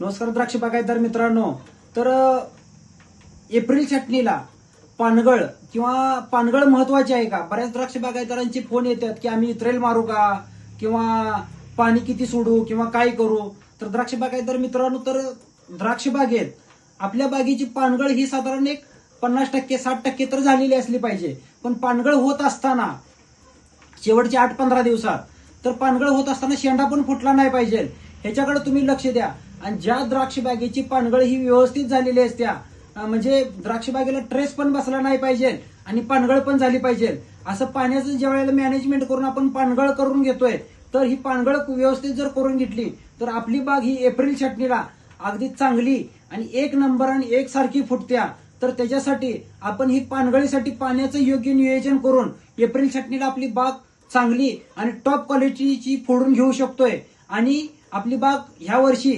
नमस्कार द्राक्ष बागायतदार मित्रांनो. तर एप्रिल छटणीला पानगळ किंवा पानगळ महत्वाची आहे का? बऱ्याच द्राक्ष बागायतदारांचे फोन येतात की आम्ही इत्रेल मारू का? किंवा पाणी किती सोडू? किंवा काय करू? तर द्राक्ष बागायतदार मित्रांनो तर द्राक्ष बागेत आपल्या बागेची पानगळ ही साधारण एक पन्नास टक्के साठ टक्के तर झालेली असली पाहिजे. पण पानगळ होत असताना शेवटच्या आठ पंधरा दिवसात तर पानगळ होत असताना शेंडा पण फुटला नाही पाहिजे. ह्याच्याकडे तुम्ही लक्ष द्या. आणि ज्या द्राक्ष बागेची पानगळ ही व्यवस्थित झालेली असत्या म्हणजे द्राक्ष बागेला ट्रेस पण बसला नाही पाहिजे आणि पानगळ पण झाली पाहिजे. असं पाण्याचं ज्या वेळेला मॅनेजमेंट करून आपण पानगळ करून घेतोय तर ही पानगळ व्यवस्थित जर करून घेतली तर आपली बाग ही एप्रिल छटणीला अगदी चांगली आणि एक नंबर आणि एक सारखी फुटत्या. तर त्याच्यासाठी आपण ही पानगळीसाठी पाण्याचं योग्य नियोजन करून एप्रिल छटणीला आपली बाग चांगली आणि टॉप क्वालिटीची फोडून घेऊ शकतोय. आणि आपली बाग ह्या वर्षी